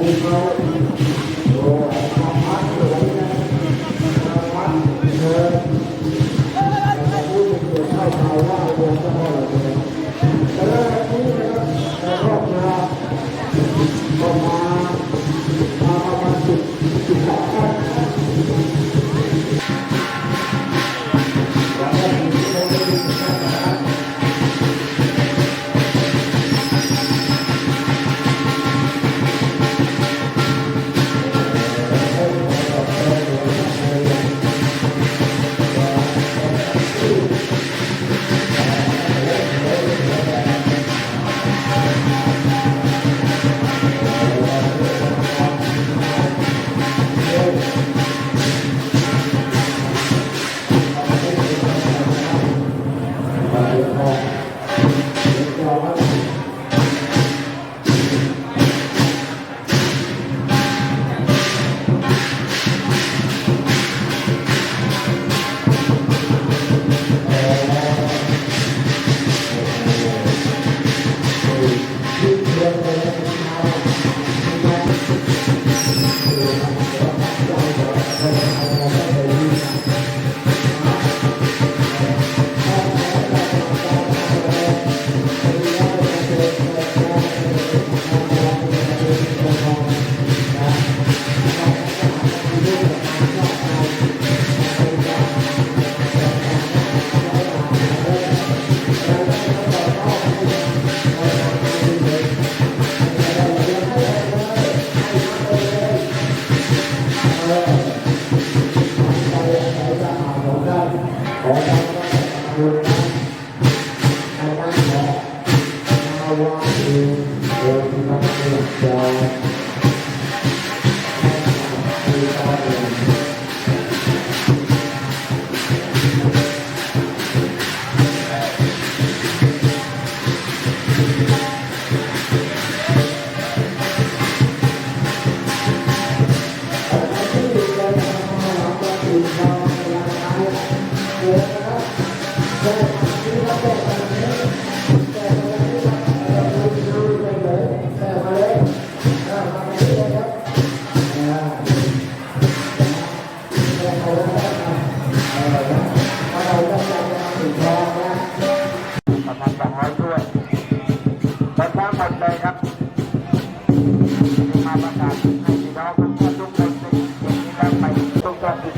ปร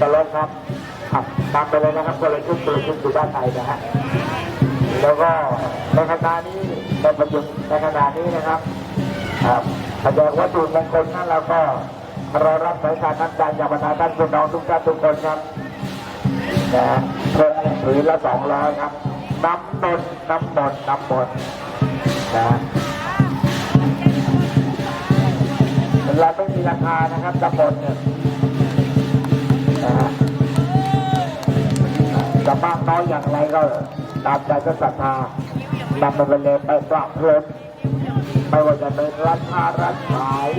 ทุกท่านที่ตลกครับขับตามไปเลยนะครับคนละชุดคนละชุดอยู่ด้านในนะฮะแล้วก็ในขณะนี้ในประยุกต์ในขณะนี้นะครับครับแสดงวัตถุมงคลนั้นเราก็เรารับสายการน้ำใจจากบรรดาท่านพี่น้องทุกท่านทุกคนครับนะเพิ่มผืนละสองร้อยครับน้ำนนน้ำมนน้ำมนนะเราไม่มีราคานะครับน้ำมนเนี่ย จะมากน้อยอย่างไรก็ตามใจก็ศรัทธานำมันไปเลยไปปรับเพลินไม่ว่าจะเป็นร้านค้าร้านขาย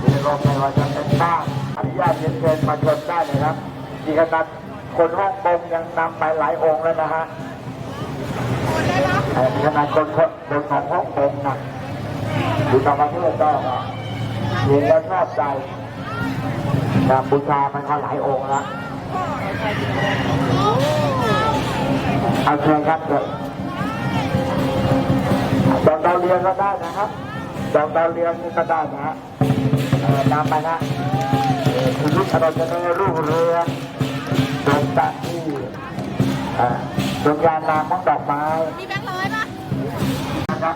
หรือว่าไม่ว่าจะเป็นบ้านอนุญาตเรียนเชิญมาชมได้เลยครับดีขนาดคนฮ่องกงยังนำไปหลายองค์แล้วนะฮะแต่ขนาดคนคนของฮ่องกงนะอยู่ต่างประเทศก็เห็นแล้วชอบใจ นะบูชามันก็หลายองค์แล้วเอาเชิญครับเชิญดอกดาวเรืองก็ได้นะครับดอกดาวเรืองนี่ก็ได้นะฮะเออนำไปนะเอ่อคุณลุกเราจะได้รุ่งเรืองดวงตาที่อ่าดวงยานนามของดอกไม้มีแบงค์ร้อยปะนะครับ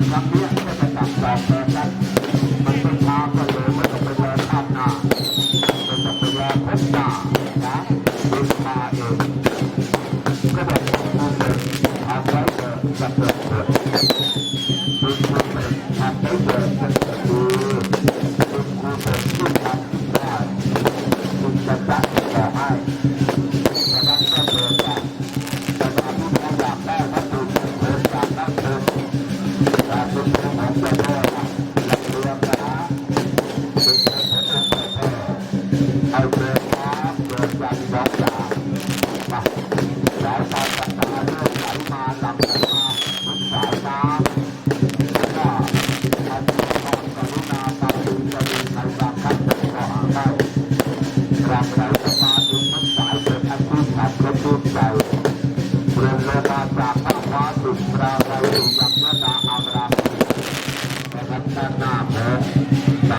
Gracias.